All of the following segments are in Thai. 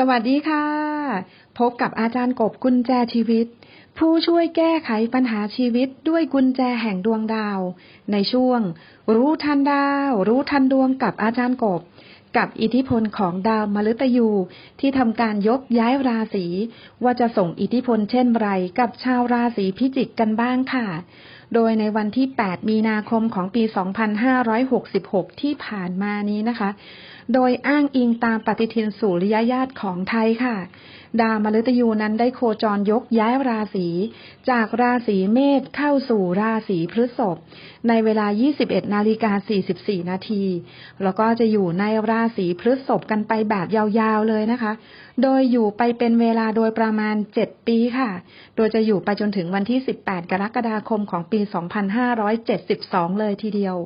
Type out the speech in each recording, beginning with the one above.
สวัสดีค่ะ พบกับอาจารย์กบกุญแจชีวิต ผู้ช่วยแก้ไขปัญหาชีวิตด้วยกุญแจแห่งดวงดาว ในช่วง รู้ทันดาว รู้ทันดวงกับอาจารย์กบ กับอิทธิพลของดาวมฤตยูที่ทำการยกย้ายราศีว่าจะส่งอิทธิพลเช่นไรกับชาวราศีพิจิกกันบ้างค่ะ โดยในวันที่ 8 มีนาคมของปี 2566 ที่ผ่านมานี้นะคะ โดยอ้างอิงตามปฏิทินสุริยญาติของไทยค่ะ ดาวมฤตยูนั้นได้โคจรยกย้ายราศีจากราศีเมษเข้าสู่ราศีพฤษภในเวลา 21 นาฬิกา 44 นาที แล้วก็จะอยู่ในราศีพฤษภกันไปแบบยาวๆเลยนะคะ โดยอยู่ไปเป็นเวลาโดยประมาณ 7 ปีค่ะ โดยจะอยู่ไปจนถึงวันที่ 18 กรกฎาคมของปี 2572 เลยทีเดียว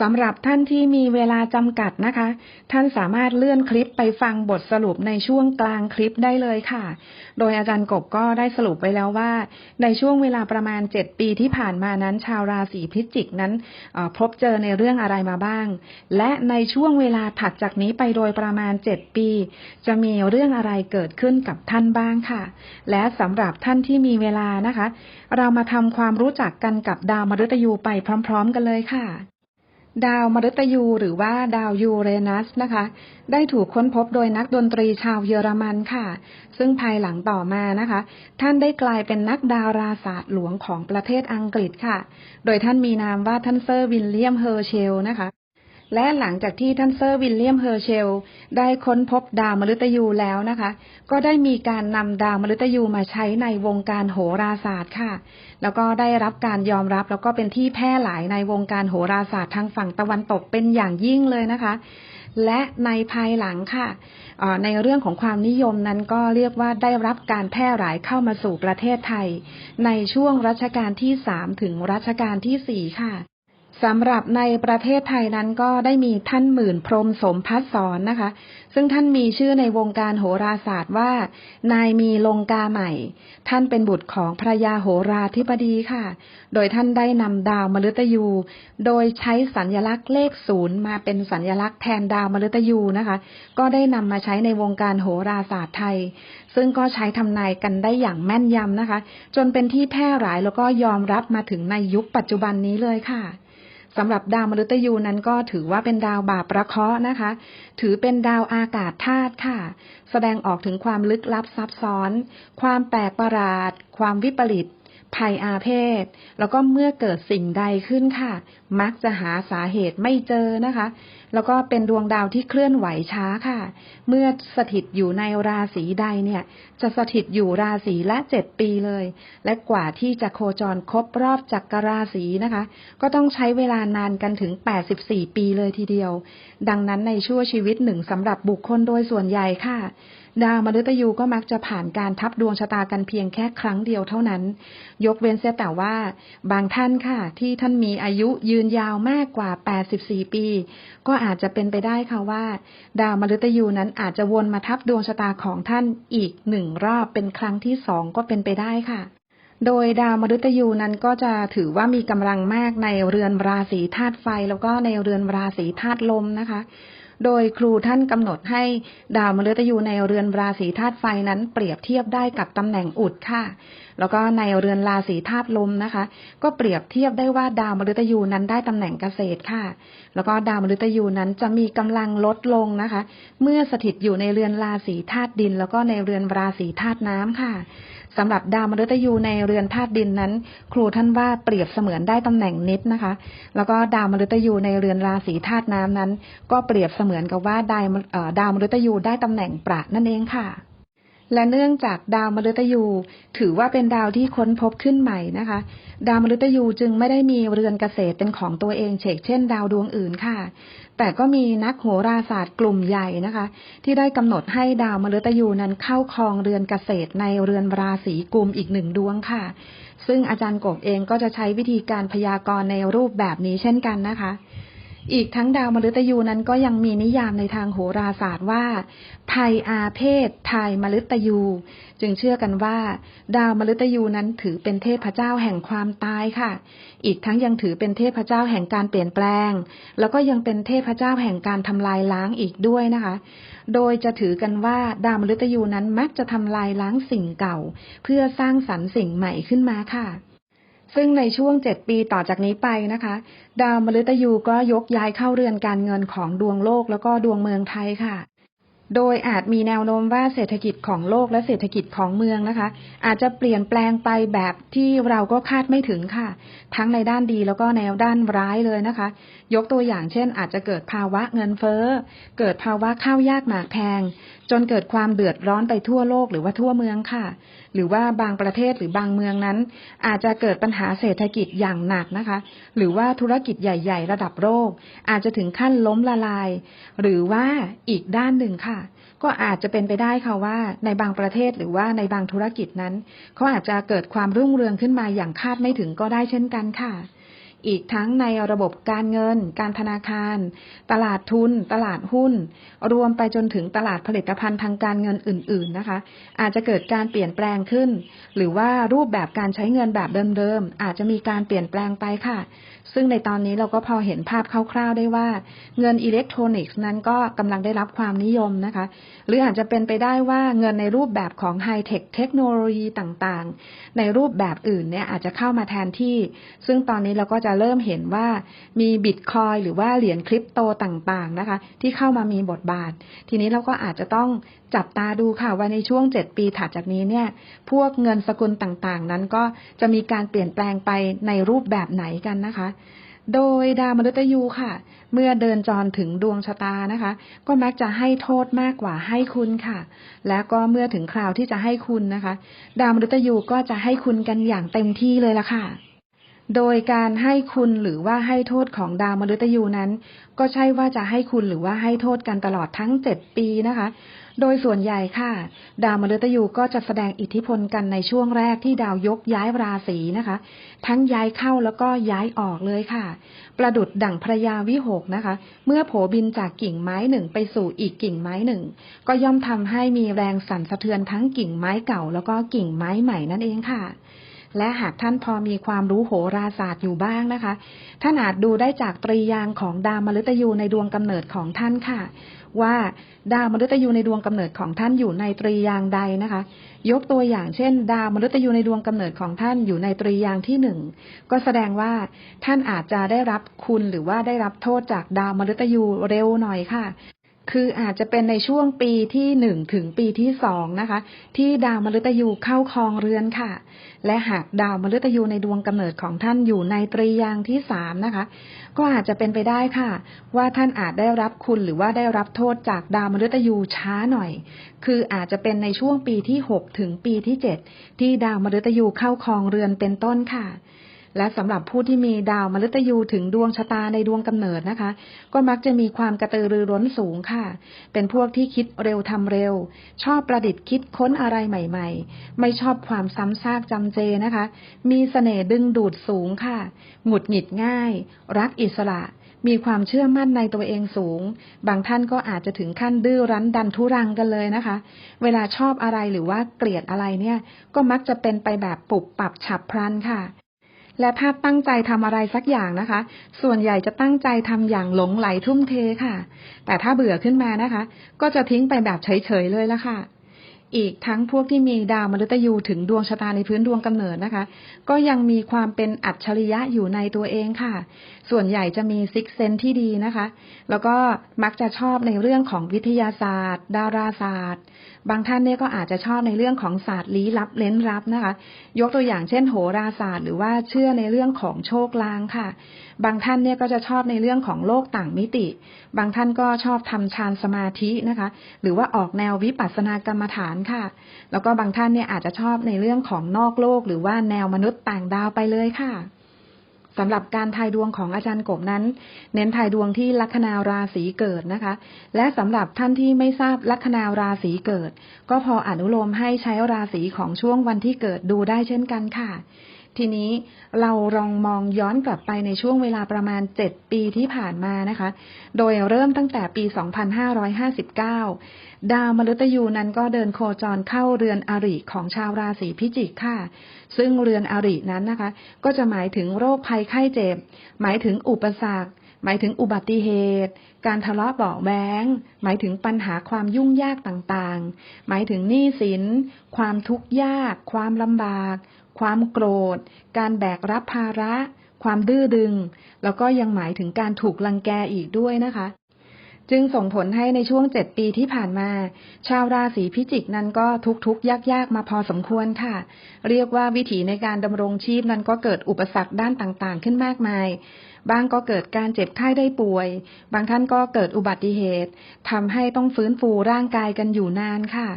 สำหรับท่านที่มีเวลาจำกัดนะคะ ท่านสามารถเลื่อนคลิปไปฟังบทสรุปในช่วงกลางคลิปได้เลยค่ะ โดยอาจารย์กบก็ได้สรุปไว้แล้วว่า ในช่วงเวลาประมาณ 7 ปีที่ผ่านมานั้น ชาวราศีพิจิกนั้นพบเจอในเรื่องอะไรมาบ้าง และในช่วงเวลาถัดจากนี้ไปโดยประมาณ 7 ปี จะมีเรื่องอะไรเกิดขึ้นกับท่านบ้างค่ะ และสำหรับท่านที่มีเวลานะคะ เรามาทำความรู้จักกันกับดาวมฤตยูไปพร้อม ๆ กันเลยค่ะ ดาวมฤตยูหรือว่าดาวยูเรนัสนะคะ ได้ถูกค้นพบโดยนักดนตรีชาวเยอรมันค่ะ ซึ่งภายหลังต่อมานะคะ ท่านได้กลายเป็นนักดาราศาสตร์หลวงของประเทศอังกฤษค่ะ โดยท่านมีนามว่าท่านเซอร์วินเลียมเฮอร์เชลนะคะ และหลังจากที่ท่านเซอร์วิลเลียมเฮอร์เชล ได้ค้นพบดาวมฤตยูแล้วนะคะ ก็ได้มีการนำดาวมฤตยูมาใช้ในวงการโหราศาสตร์ค่ะ แล้วก็ได้รับการยอมรับแล้วก็เป็นที่แพร่หลายในวงการโหราศาสตร์ทางฝั่งตะวันตกเป็นอย่างยิ่งเลยนะคะ และในภายหลังค่ะ ในเรื่องของความนิยมนั้นก็เรียกว่าได้รับการแพร่หลายเข้ามาสู่ประเทศไทย ในช่วงรัชกาลที่สามถึงรัชกาลที่สี่ค่ะ สำหรับในประเทศไทยนั้นก็ได้มีท่านหมื่นพรมสมพัฒสอนนะคะ ซึ่งท่านมีชื่อในวงการโหราศาสตร์ว่า นายมีลงกาใหม่ ท่านเป็นบุตรของภระยาโหราธิบดีค่ะ โดยท่านได้นำดาวมฤตยู โดยใช้สัญญลักษณ์เลขศูนย์มาเป็นสัญญลักษณ์แทนดาวมฤตยูนะคะ ก็ได้นำมาใช้ในวงการโหราศาสตร์ไทย ซึ่งก็ใช้ทำนายกันได้อย่างแม่นยำนะคะ จนเป็นที่แพร่หลายแล้วก็ยอมรับมาถึงในยุคปัจจุบันนี้เลยค่ะ สำหรับดาวมฤตยูนั้นก็ถือว่าเป็นดาวบาปประเคราะห์นะคะ ถือเป็นดาวอากาศธาตุค่ะ แสดงออกถึงความลึกลับซับซ้อน ความแปลกประหลาด ความวิปริต ภัยอาเพศ แล้วก็เมื่อเกิดสิ่งใดขึ้นค่ะ มักจะหาสาเหตุไม่เจอนะคะ แล้วก็เป็นดวงดาวที่เคลื่อนไหวช้าค่ะ เมื่อสถิตอยู่ในราศีใดเนี่ย จะสถิตอยู่ราศีละเจ็ดปีเลย และกว่าที่จะโคจรครบรอบจักรราศีนะคะ ก็ต้องใช้เวลานานกันถึง84ปีเลยทีเดียว ดังนั้นในชั่วชีวิตหนึ่งสำหรับบุคคลโดยส่วนใหญ่ค่ะดาวมฤตยูก็มักจะผ่านการทับดวงชะตากันเพียงแค่ครั้งเดียวเท่านั้น ยกเว้นเสียแต่ว่าบางท่านค่ะ ที่ท่านมีอายุยืนยาวมากกว่า 84 ปี ก็อาจจะเป็นไปได้ค่ะว่า ดาวมฤตยูนั้นอาจจะวนมาทับดวงชะตาของท่านอีกหนึ่งรอบเป็นครั้งที่สองก็เป็นไปได้ค่ะ โดยดาวมฤตยูนั้นก็จะถือว่ามีกำลังมากในเรือนราศีธาตุไฟ แล้วก็ในเรือนราศีธาตุลมนะคะ โดยครูท่านกำหนดให้ดาวมฤตยูในเรือนราศีธาตุไฟนั้นเปรียบเทียบได้กับตำแหน่งอุดค่ะ แล้วก็ในเรือนราศีธาตุลมนะคะ ก็เปรียบเทียบได้ว่าดาวมฤตยูนั้นได้ตำแหน่งเกษตรค่ะ แล้วก็ดาวมฤตยูนั้นจะมีกำลังลดลงนะคะ เมื่อสถิตอยู่ในเรือนราศีธาตุดิน แล้วก็ในเรือนราศีธาตุน้ำค่ะ สำหรับดาวมฤตยูในเรือนธาตุดินนั้น ครูท่านว่าเปรียบเสมือนได้ตำแหน่งนิดนะคะ แล้วก็ดาวมฤตยูในเรือนราศีธาตุน้ำนั้น ก็เปรียบเสมือนกับว่าดาวดาวมฤตยูได้ตำแหน่งประนั่นเองค่ะ และเนื่องจากดาวมฤตยู ถือว่าเป็นดาวที่ค้นพบขึ้นใหม่นะคะ ดาวมฤตยูจึงไม่ได้มีเรือนเกษตรเป็นของตัวเองเฉกเช่น ดาวดวงอื่นค่ะ แต่ก็มีนักโหราศาสตร์กลุ่มใหญ่นะคะ ที่ได้กำหนดให้ดาวมฤตยูนั้นเข้าครองเรือนเกษตรในเรือนราศีกุมอีกหนึ่งดวงค่ะ ซึ่งอาจารย์กบเองก็จะใช้วิธีการพยากรณ์ในรูปแบบนี้เช่นกันนะคะ อีกทั้งดาวมฤตยูนั้นก็ยังมีนิยามในทางโหราศาสตร์ว่าภัยอาเพศทยมฤตยู จึงเชื่อกันว่า ดาวมฤตยูนั้นถือเป็นเทพเจ้าแห่งความตายค่ะ อีกทั้งยังถือเป็นเทพเจ้าแห่งการเปลี่ยนแปลง แล้วก็ยังเป็นเทพเจ้าแห่งการทำลายล้างอีกด้วยนะคะ โดยจะถือกันว่าดาวมฤตยูนั้นมักจะทำลายล้างสิ่งเก่า เพื่อสร้างสรรค์สิ่งใหม่ขึ้นมาค่ะ ซึ่งในช่วงเจ็ดปีต่อจากนี้ไปนะคะ ดาวมฤตยูก็ยกย้ายเข้าเรือนการเงินของดวงโลกแล้วก็ดวงเมืองไทยค่ะ โดยอาจมีแนวโน้มว่าเศรษฐกิจของโลกและเศรษฐกิจของเมืองนะคะ อาจจะเปลี่ยนแปลงไปแบบที่เราก็คาดไม่ถึงค่ะ ทั้งในด้านดีแล้วก็แนวด้านร้ายเลยนะคะ ยกตัวอย่างเช่น อาจจะเกิดภาวะเงินเฟ้อ เกิดภาวะข้าวยากหมากแพง จนเกิดความเดือดร้อนไปทั่วโลกหรือว่าทั่วเมืองค่ะ หรือว่าบางประเทศหรือบางเมืองนั้น อาจจะเกิดปัญหาเศรษฐกิจอย่างหนักนะคะ หรือว่าธุรกิจใหญ่ ๆ ระดับโลกอาจจะถึงขั้นล้มละลาย หรือว่าอีกด้านหนึ่งค่ะ ก็อาจจะเป็นไปได้ค่ะว่า ในบางประเทศหรือว่าในบางธุรกิจนั้นเขาอาจจะเกิดความรุ่งเรืองขึ้นมาอย่างคาดไม่ถึงก็ได้เช่นกันค่ะ อีกทั้งในระบบการเงิน การธนาคาร ตลาดทุน ตลาดหุ้น รวมไปจนถึงตลาดผลิตภัณฑ์ทางการเงินอื่น ๆนะคะ อาจจะเกิดการเปลี่ยนแปลงขึ้น หรือว่ารูปแบบการใช้เงินแบบเดิมๆอาจจะมีการเปลี่ยนแปลงไปค่ะ ซึ่งในตอนนี้เราก็พอเห็นภาพคร่าวๆได้ว่า เงินอิเล็กทรอนิกส์นั้นก็กำลังได้รับความนิยมนะคะ หรืออาจจะเป็นไปได้ว่าเงินในรูปแบบของไฮเทคเทคโนโลยีต่างๆ ในรูปแบบอื่นเนี่ยอาจจะเข้ามาแทนที่ ซึ่งตอนนี้เราก็จะเริ่มเห็นว่ามีบิตคอยหรือว่าเหรียญคริปโตต่างๆนะคะ ที่เข้ามามีบทบาท ทีนี้เราก็อาจจะต้องจับตาดูค่ะว่าในช่วง 7 ปีถัดจากนี้เนี่ย พวกเงินสกุลต่างๆ นั้นก็จะมีการเปลี่ยนแปลงไปในรูปแบบไหนกันนะคะ โดยดาวมฤตยูค่ะ เมื่อเดินจรถึงดวงชะตานะคะ ก็มักจะให้โทษมากกว่าให้คุณค่ะ และก็เมื่อถึงคราวที่จะให้คุณนะคะ ดาวมฤตยูก็จะให้คุณกันอย่างเต็มที่เลยละค่ะโดยการให้คุณหรือว่าให้โทษของดาวมฤตยูนั้น ก็ใช่ว่าจะให้คุณหรือว่าให้โทษกันตลอดทั้งเจ็ดปีนะคะ โดยส่วนใหญ่ค่ะ ดาวมฤตยูก็จะแสดงอิทธิพลกันในช่วงแรกที่ดาวยกย้ายราศีนะคะ ทั้งย้ายเข้าแล้วก็ย้ายออกเลยค่ะ ประดุดดั่งพระยาวิหกนะคะ เมื่อโผบินจากกิ่งไม้หนึ่งไปสู่อีกกิ่งไม้หนึ่ง ก็ย่อมทำให้มีแรงสั่นสะเทือนทั้งกิ่งไม้เก่า แล้วก็กิ่งไม้ใหม่นั่นเองค่ะ และหากท่านพอมีความรู้โหราศาสตร์อยู่บ้างนะคะ ท่านอาจดูได้จากตรียางของดาวมฤตยูในดวงกำเนิดของท่านค่ะ ว่าดาวมฤตยูในดวงกำเนิดของท่านอยู่ในตรียางใดนะคะ ยกตัวอย่างเช่น ดาวมฤตยูในดวงกำเนิดของท่านอยู่ในตรียางที่หนึ่งก็แสดงว่าท่านอาจจะได้รับคุณหรือว่าได้รับโทษจากดาวมฤตยูเร็วหน่อยค่ะ คืออาจจะเป็นในช่วงปีที่หนึ่งถึงปีที่สองนะคะ ที่ดาวมฤตยูเข้าครองเรือนค่ะ และหากดาวมฤตยูในดวงกำเนิดของท่านอยู่ในตรียางที่สามนะคะ ก็อาจจะเป็นไปได้ค่ะ ว่าท่านอาจได้รับคุณหรือว่าได้รับโทษจากดาวมฤตยูช้าหน่อย คืออาจจะเป็นในช่วงปีที่หกถึงปีที่เจ็ดที่ดาวมฤตยูเข้าครองเรือนเป็นต้นค่ะ และสำหรับผู้ที่มีดาวมฤตยูถึงดวงชะตาในดวงกำเนิดนะคะ ก็มักจะมีความกระตือรือร้นสูงค่ะ เป็นพวกที่คิดเร็วทำเร็ว ชอบประดิษฐ์คิดค้นอะไรใหม่ ๆ ไม่ชอบความซ้ำซากจำเจนะคะ มีเสน่ห์ดึงดูดสูงค่ะ หงุดหงิดง่าย รักอิสระมีความเชื่อมั่นในตัวเองสูง บางท่านก็อาจจะถึงขั้นดื้อรั้นดันทุรังกันเลยนะคะ เวลาชอบอะไรหรือว่าเกลียดอะไรเนี่ย ก็มักจะเป็นไปแบบปุบปับฉับพลันค่ะ และภาพตั้งใจทำอะไรสักอย่างนะคะ ส่วนใหญ่จะตั้งใจทำอย่างหลงไหลทุ่มเทค่ะ แต่ถ้าเบื่อขึ้นมานะคะ ก็จะทิ้งไปแบบเฉยๆเลยละค่ะ อีกทั้งพวกที่มีดาวมฤตยูถึงดวงชะตาในพื้นดวงกำเนิดนะคะ ก็ยังมีความเป็นอัจฉริยะอยู่ในตัวเองค่ะส่วนใหญ่จะมีซิกเซนที่ดีนะคะ แล้วก็มักจะชอบในเรื่องของวิทยาศาสตร์ ดาราศาสตร์ บางท่านเนี่ยก็อาจจะชอบในเรื่องของศาสตร์ลี้ลับเล้นลับนะคะ ยกตัวอย่างเช่น โหราศาสตร์ หรือว่าเชื่อในเรื่องของโชคลางค่ะ บางท่านเนี่ยก็จะชอบในเรื่องของโลกต่างมิติ บางท่านก็ชอบทำฌานสมาธินะคะ หรือว่าออกแนววิปัสสนากรรมฐานค่ะ แล้วก็บางท่านเนี่ยอาจจะชอบในเรื่องของนอกโลก หรือว่าแนวมนุษย์ต่างดาวไปเลยค่ะ สำหรับการทายดวงของอาจารย์กบนั้น เน้นทายดวงที่ลัคนาราศีเกิดนะคะ และสำหรับท่านที่ไม่ทราบลัคนาราศีเกิด ก็พออนุโลมให้ใช้ราศีของช่วงวันที่เกิดดูได้เช่นกันค่ะ ทีนี้เราลองมองย้อนกลับไปในช่วงเวลาประมาณ 7 ปีที่ผ่านมานะคะ โดยเริ่มตั้งแต่ปี 2559 ดาวมฤตยูนั้นก็เดินโคจรเข้าเรือนอริของชาวราศีพิจิกค่ะ ซึ่งเรือนอรินั้นนะคะ ก็จะหมายถึงโรคภัยไข้เจ็บ หมายถึงอุปสรรค หมายถึงอุบัติเหตุ การทะเลาะเบาะแว้งหมายถึงปัญหาความยุ่งยากต่างๆ หมายถึงหนี้สิน ความทุกข์ยาก ความลำบาก ความโกรธ การแบกรับภาระ ความดื้อดึง แล้วก็ยังหมายถึงการถูกลังแกอีกด้วยนะคะ จึงส่งผลให้ในช่วงเจ็ดปีที่ผ่านมา ชาวราศีพิจิกนั้นก็ทุกทุกข์ยากๆมาพอสมควรค่ะ เรียกว่าวิถีในการดำรงชีพนั้นก็เกิดอุปสรรคด้านต่างๆ ขึ้นมากมาย บางก็เกิดการเจ็บไข้ได้ป่วย บางท่านก็เกิดอุบัติเหตุทำให้ต้องฟื้นฟูร่างกายกันอยู่นานค่ะ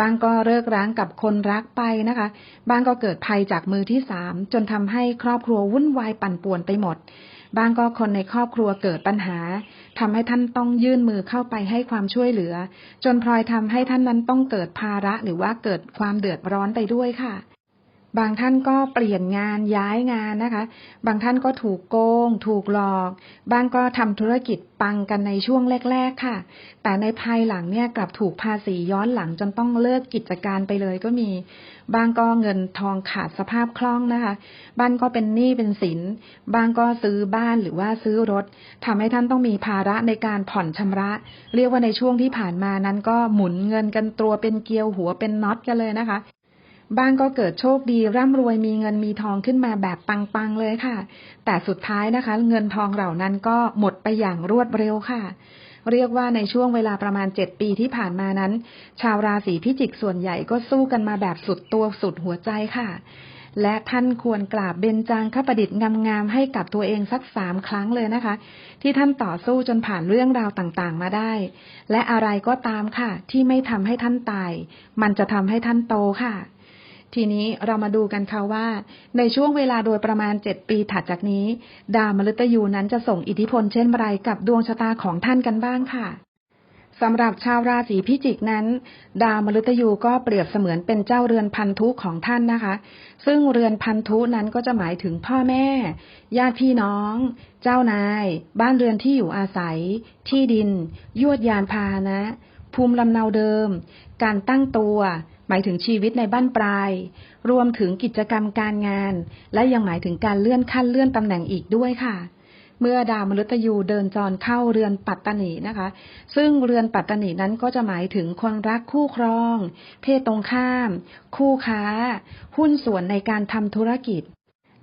บางก็เลิกร้างกับคนรักไปนะคะ บางก็เกิดภัยจากมือที่สามจนทำให้ครอบครัววุ่นวายปั่นป่วนไปหมดบางก็คนในครอบครัวเกิดปัญหา ทำให้ท่านต้องยื่นมือเข้าไปให้ความช่วยเหลือ จนพลอยทำให้ท่านนั้นต้องเกิดภาระหรือว่าเกิดความเดือดร้อนไปด้วยค่ะ บางท่านก็เปลี่ยนงานย้ายงานนะคะ บางท่านก็ถูกโกง ถูกหลอกบางก็ทำธุรกิจปังกันในช่วงแรก ๆ ค่ะ แต่ในภายหลังเนี่ยกลับถูกภาษีย้อนหลังจนต้องเลิกกิจการไปเลยก็มีบางก็เงินทองขาดสภาพคล่องนะคะ บ้านก็เป็นหนี้เป็นสินบางก็ซื้อบ้านหรือว่าซื้อรถทำให้ท่านต้องมีภาระในการผ่อนชำระ เรียกว่าในช่วงที่ผ่านมานั้นก็หมุนเงินกันตัวเป็นเกลียวหัวเป็นน็อตกันเลยนะคะ บ้างก็เกิดโชคดีร่ำรวยมีเงินมีทองขึ้นมาแบบปังๆเลยค่ะ แต่สุดท้ายนะคะ เงินทองเหล่านั้นก็หมดไปอย่างรวดเร็วค่ะ เรียกว่าในช่วงเวลาประมาณ7ปีที่ผ่านมานั้น ชาวราศีพิจิกส่วนใหญ่ก็สู้กันมาแบบสุดตัวสุดหัวใจค่ะ และท่านควรกราบเบญจางคประดิษฐ์งามๆให้กับตัวเองสักสามครั้งเลยนะคะ ที่ท่านต่อสู้จนผ่านเรื่องราวต่างๆ มาได้ และอะไรก็ตามค่ะ ที่ไม่ทำให้ท่านตาย มันจะทำให้ท่านโตค่ะ ทีนี้เรามาดูกันค่ะว่า ในช่วงเวลาโดยประมาณ 7 ปีถัดจากนี้ ดาวมฤตยูนั้นจะส่งอิทธิพลเช่นไรกับดวงชะตาของท่านกันบ้างค่ะสำหรับชาวราศีพิจิกนั้น ดาวมฤตยูก็เปรียบเสมือนเป็นเจ้าเรือนพันธุของท่านนะคะ ซึ่งเรือนพันธุนั้นก็จะหมายถึงพ่อแม่ ญาติพี่น้อง เจ้านาย บ้านเรือนที่อยู่อาศัย ที่ดิน ยวดยานพาหนะ ภูมิลำเนาเดิม การตั้งตัว หมายถึงชีวิตในบ้านปลาย รวมถึงกิจกรรมการงาน และยังหมายถึงการเลื่อนขั้นเลื่อนตำแหน่งอีกด้วยค่ะ เมื่อดาวมฤตยูเดินจรเข้าเรือนปัตตนีนะคะ ซึ่งเรือนปัตตนีนั้นก็จะหมายถึงคนรักคู่ครอง เพศตรงข้าม คู่ค้า หุ้นส่วนในการทำธุรกิจ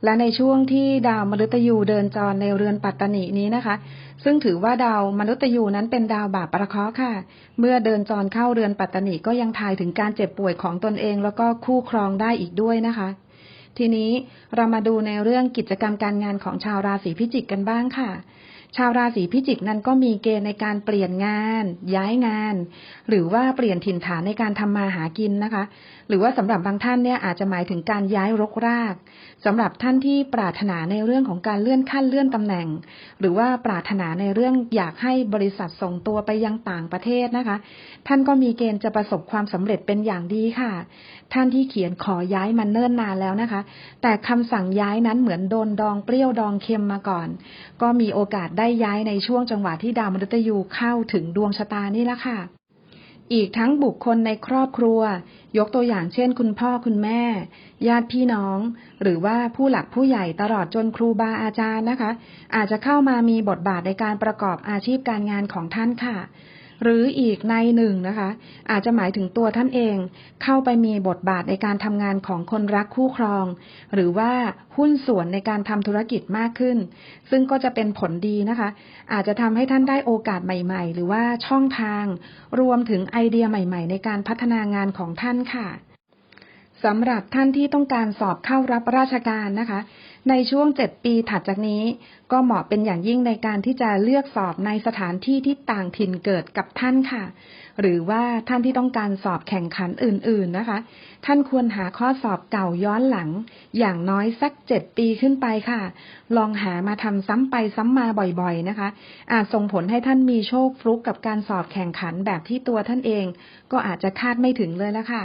และในช่วงที่ดาวมฤตยูเดินจรในเรือนปัตตนีนี้นะคะ ซึ่งถือว่าดาวมฤตยูนั้นเป็นดาวบาปประเคราะห์ค่ะ เมื่อเดินจรเข้าเรือนปัตตนีก็ยังทายถึงการเจ็บป่วยของตนเอง แล้วก็คู่ครองได้อีกด้วยนะคะ ทีนี้เรามาดูในเรื่องกิจกรรมการงานของชาวราศีพิจิกกันบ้างค่ะ ชาวราศีพิจิกนั้นก็มีเกณฑ์ในการเปลี่ยนงาน ย้ายงาน หรือว่าเปลี่ยนถิ่นฐานในการทำมาหากินนะคะ หรือว่าสำหรับบางท่านเนี่ยอาจจะหมายถึงการย้ายรกรากสำหรับท่านที่ปรารถนาในเรื่องของการเลื่อนขั้นเลื่อนตำแหน่ง หรือว่าปรารถนาในเรื่องอยากให้บริษัทส่งตัวไปยังต่างประเทศนะคะ ท่านก็มีเกณฑ์จะประสบความสำเร็จเป็นอย่างดีค่ะ ท่านที่เขียนขอย้ายมันเนิ่นนานแล้วนะคะ แต่คำสั่งย้ายนั้นเหมือนโดนดองเปรี้ยวดองเค็มมาก่อน ก็มีโอกาสได้ย้ายในช่วงจังหวะที่ดาวมฤตยูเข้าถึงดวงชะตานี่ละค่ะ อีกทั้งบุคคลในครอบครัว ยกตัวอย่างเช่น คุณพ่อคุณแม่ ญาติพี่น้อง หรือว่าผู้หลักผู้ใหญ่ตลอดจนครูบาอาจารย์นะคะ อาจจะเข้ามามีบทบาทในการประกอบอาชีพการงานของท่านค่ะ หรืออีกในหนึ่งนะคะ อาจจะหมายถึงตัวท่านเองเข้าไปมีบทบาทในการทำงานของคนรักคู่ครอง หรือว่าหุ้นส่วนในการทำธุรกิจมากขึ้น ซึ่งก็จะเป็นผลดีนะคะ อาจจะทำให้ท่านได้โอกาสใหม่ ๆ หรือว่าช่องทาง รวมถึงไอเดียใหม่ ๆ ในการพัฒนางานของท่านค่ะสำหรับท่านที่ต้องการสอบเข้ารับราชการนะคะ ในช่วง 7 ปีถัดจากนี้ ก็เหมาะเป็นอย่างยิ่งในการที่จะเลือกสอบในสถานที่ที่ต่างถิ่นเกิดกับท่านค่ะ หรือว่าท่านที่ต้องการสอบแข่งขันอื่น ๆนะคะ ท่านควรหาข้อสอบเก่าย้อนหลัง อย่างน้อยสัก 7 ปีขึ้นไปค่ะ ลองหามาทำซ้ำไปซ้ำมาบ่อยๆนะคะ อาจส่งผลให้ท่านมีโชคฟลุกกับการสอบแข่งขันแบบที่ตัวท่านเอง ก็อาจจะคาดไม่ถึงเลยละค่ะ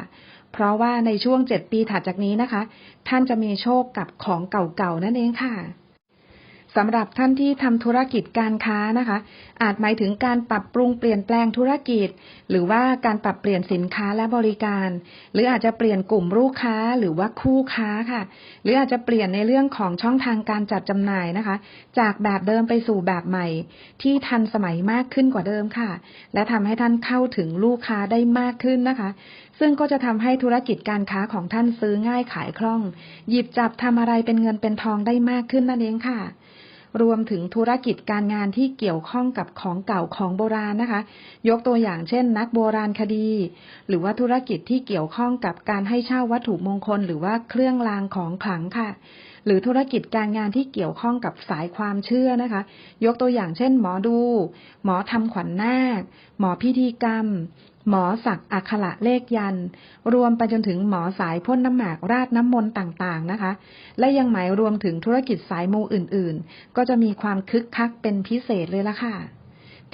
เพราะว่าในช่วงเจ็ดปีถัดจากนี้นะคะ ท่านจะมีโชคกับของเก่าๆนั่นเองค่ะสำหรับท่านที่ทำธุรกิจการค้านะคะ อาจหมายถึงการปรับปรุงเปลี่ยนแปลงธุรกิจ หรือว่าการปรับเปลี่ยนสินค้าและบริการ หรืออาจจะเปลี่ยนกลุ่มลูกค้าหรือว่าคู่ค้าค่ะ หรืออาจจะเปลี่ยนในเรื่องของช่องทางการจัดจำหน่ายนะคะ จากแบบเดิมไปสู่แบบใหม่ ที่ทันสมัยมากขึ้นกว่าเดิมค่ะ และทำให้ท่านเข้าถึงลูกค้าได้มากขึ้นนะคะ ซึ่งก็จะทำให้ธุรกิจการค้าของท่านซื้อง่ายขายคล่อง หยิบจับทำอะไรเป็นเงินเป็นทองได้มากขึ้นนั่นเองค่ะ รวมถึงธุรกิจการงานที่เกี่ยวข้องกับของเก่าของโบราณนะคะ ยกตัวอย่างเช่น นักโบราณคดี หรือว่าธุรกิจที่เกี่ยวข้องกับการให้เช่าวัตถุมงคล หรือว่าเครื่องรางของขลังค่ะหรือธุรกิจการงานที่เกี่ยวข้องกับสายความเชื่อนะคะ ยกตัวอย่างเช่น หมอดู หมอทำขวัญนาค หมอพิธีกรรม หมอสักอักขระเลขยัน รวมไปจนถึงหมอสายพ่นน้ำหมากราดน้ำมนต์ต่างๆนะคะ และยังหมายรวมถึงธุรกิจสายมูอื่นๆ ก็จะมีความคึกคักเป็นพิเศษเลยละค่ะ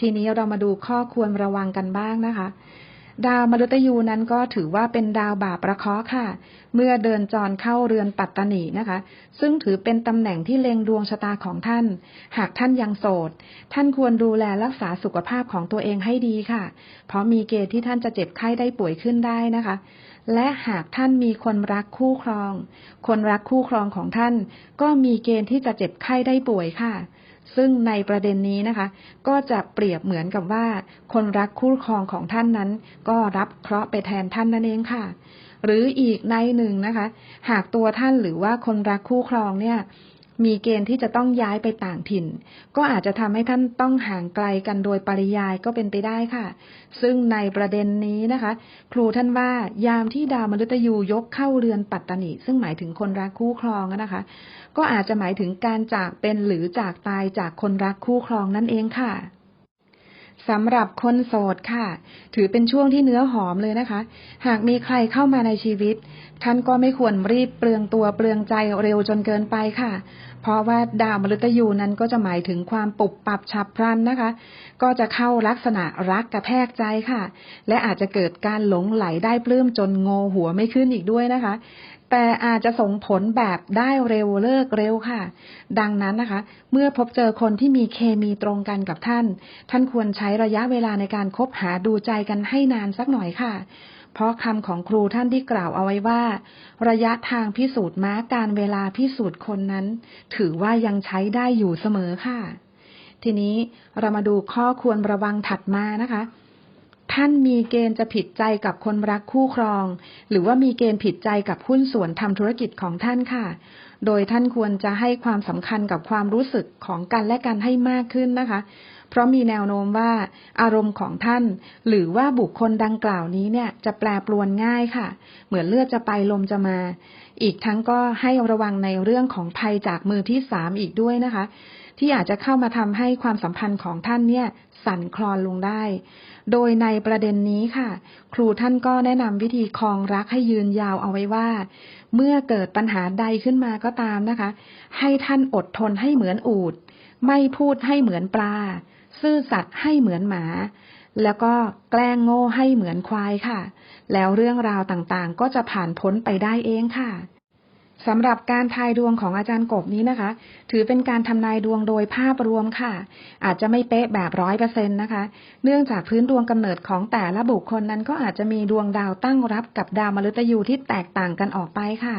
ทีนี้เรามาดูข้อควรระวังกันบ้างนะคะ ดาวมฤตยูนั้นก็ถือว่าเป็นดาวบาประเคาะค่ะ เมื่อเดินจรเข้าเรือนปัตตนีนะคะ ซึ่งถือเป็นตำแหน่งที่เล็งดวงชะตาของท่าน หากท่านยังโสด ท่านควรดูแลรักษาสุขภาพของตัวเองให้ดีค่ะ เพราะมีเกณฑ์ที่ท่านจะเจ็บไข้ได้ป่วยขึ้นได้นะคะ และหากท่านมีคนรักคู่ครอง คนรักคู่ครองของท่าน ก็มีเกณฑ์ที่จะเจ็บไข้ได้ป่วยค่ะ ซึ่งในประเด็นนี้นะคะ ก็จะเปรียบเหมือนกับว่า คนรักคู่ครองของท่านนั้น ก็รับเคราะห์ไปแทนท่านนั่นเองค่ะ หรืออีกในหนึ่งนะคะ หากตัวท่านหรือว่าคนรักคู่ครองเนี่ย มีเกณฑ์ที่จะต้องย้ายไปต่างถิ่น ก็อาจจะทำให้ท่านต้องห่างไกลกันโดยปริยายก็เป็นไปได้ค่ะ ซึ่งในประเด็นนี้นะคะ ครูท่านว่ายามที่ดาวมฤตยูยกเข้าเรือนปัตตนิซึ่งหมายถึงคนรักคู่ครองนะคะ ก็อาจจะหมายถึงการจากเป็นหรือจากตายจากคนรักคู่ครองนั่นเองค่ะ สำหรับคนโสดค่ะ ถือเป็นช่วงที่เนื้อหอมเลยนะคะ หากมีใครเข้ามาในชีวิต ท่านก็ไม่ควรรีบเปลืองตัวเปลืองใจเร็วจนเกินไปค่ะ เพราะว่าดาวมฤตยูนั้นก็จะหมายถึงความปุบปับฉับพลันนะคะ ก็จะเข้าลักษณะรักกระแทกใจค่ะ และอาจจะเกิดการหลงไหลได้ปลื้มจนโงหัวไม่ขึ้นอีกด้วยนะคะ แต่อาจจะส่งผลแบบได้เร็วเลิกเร็วค่ะ ดังนั้นนะคะ เมื่อพบเจอคนที่มีเคมีตรงกันกับท่าน ท่านควรใช้ระยะเวลาในการคบหาดูใจกันให้นานสักหน่อยค่ะ เพราะคำของครูท่านที่กล่าวเอาไว้ว่า ระยะทางพิสูจน์ม้าการเวลาพิสูจน์คนนั้น ถือว่ายังใช้ได้อยู่เสมอค่ะ ทีนี้เรามาดูข้อควรระวังถัดมานะคะ ท่านมีเกณฑ์จะผิดใจกับคนรักคู่ครอง หรือว่ามีเกณฑ์ผิดใจกับหุ้นส่วนทำธุรกิจของท่านค่ะ โดยท่านควรจะให้ความสำคัญกับความรู้สึกของกันและกันให้มากขึ้นนะคะ เพราะมีแนวโน้มว่าอารมณ์ของท่าน หรือว่าบุคคลดังกล่าวนี้เนี่ยจะแปรปรวนง่ายค่ะ เหมือนเลือดจะไปลมจะมา อีกทั้งก็ให้ระวังในเรื่องของภัยจากมือที่สามอีกด้วยนะคะ ที่อาจจะเข้ามาทำให้ความสัมพันธ์ของท่านเนี่ยสั่นคลอนลงได้ โดยในประเด็นนี้ค่ะ ครูท่านก็แนะนำวิธีคลองรักให้ยืนยาวเอาไว้ว่า เมื่อเกิดปัญหาใดขึ้นมาก็ตามนะคะ ให้ท่านอดทนให้เหมือนอูด ไม่พูดให้เหมือนปลา ซื่อสัตย์ให้เหมือนหมาแล้วก็แกล้งโง่ให้เหมือนควายค่ะ แล้วเรื่องราวต่างๆ ก็จะผ่านพ้นไปได้เองค่ะ สำหรับการทายดวงของอาจารย์กบนี้นะคะ ถือเป็นการทำนายดวงโดยภาพรวมค่ะ อาจจะไม่เป๊ะแบบร้อยเปอร์เซ็นต์นะคะ เนื่องจากพื้นดวงกำเนิดของแต่ละบุคคลนั้นก็อาจจะมีดวงดาวตั้งรับกับดาวมฤตยูที่แตกต่างกันออกไปค่ะ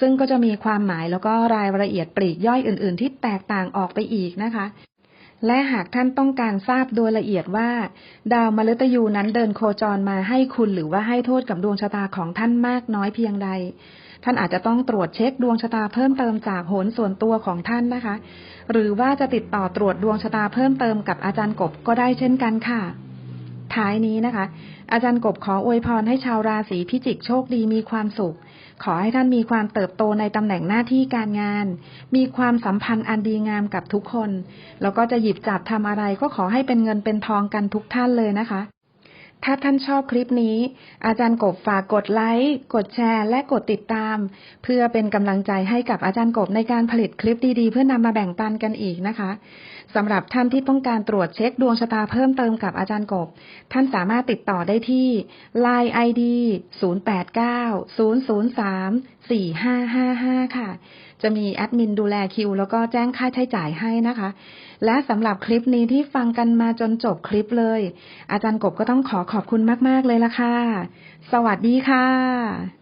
ซึ่งก็จะมีความหมายแล้วก็รายละเอียดปลีกย่อยอื่น ๆ ที่แตกต่างออกไปอีกนะคะและหากท่านต้องการทราบโดยละเอียดว่า ดาวมฤตยูนั้นเดินโคจรมาให้คุณหรือว่าให้โทษกับดวงชะตาของท่านมากน้อยเพียงใด ท่านอาจจะต้องตรวจเช็คดวงชะตาเพิ่มเติมจากโหนส่วนตัวของท่านนะคะ หรือว่าจะติดต่อตรวจดวงชะตาเพิ่มเติมกับอาจารย์กบก็ได้เช่นกันค่ะ ท้ายนี้นะคะ อาจารย์กบขออวยพรให้ชาวราศีพิจิกโชคดีมีความสุข ขอให้ท่านมีความเติบโตในตำแหน่งหน้าที่การงาน มีความสัมพันธ์อันดีงามกับทุกคน แล้วก็จะหยิบจับทำอะไรก็ขอให้เป็นเงินเป็นทองกันทุกท่านเลยนะคะ ถ้าท่านชอบคลิปนี้ อาจารย์กบฝากกดไลค์ กดแชร์ และกดติดตาม เพื่อเป็นกำลังใจให้กับอาจารย์กบในการผลิตคลิปดีๆ เพื่อนำมาแบ่งปันกันอีกนะคะสำหรับท่านที่ต้องการตรวจเช็คดวงชะตาเพิ่มเติมกับอาจารย์กบ ท่านสามารถติดต่อได้ที่ Line ID 0890034555 ค่ะ จะมีแอดมินดูแลคิว แล้วก็แจ้งค่าใช้จ่ายให้นะคะ และสำหรับคลิปนี้ที่ฟังกันมาจนจบคลิปเลย อาจารย์กบก็ต้องขอขอบคุณมาก ๆ เลยละค่ะ สวัสดีค่ะ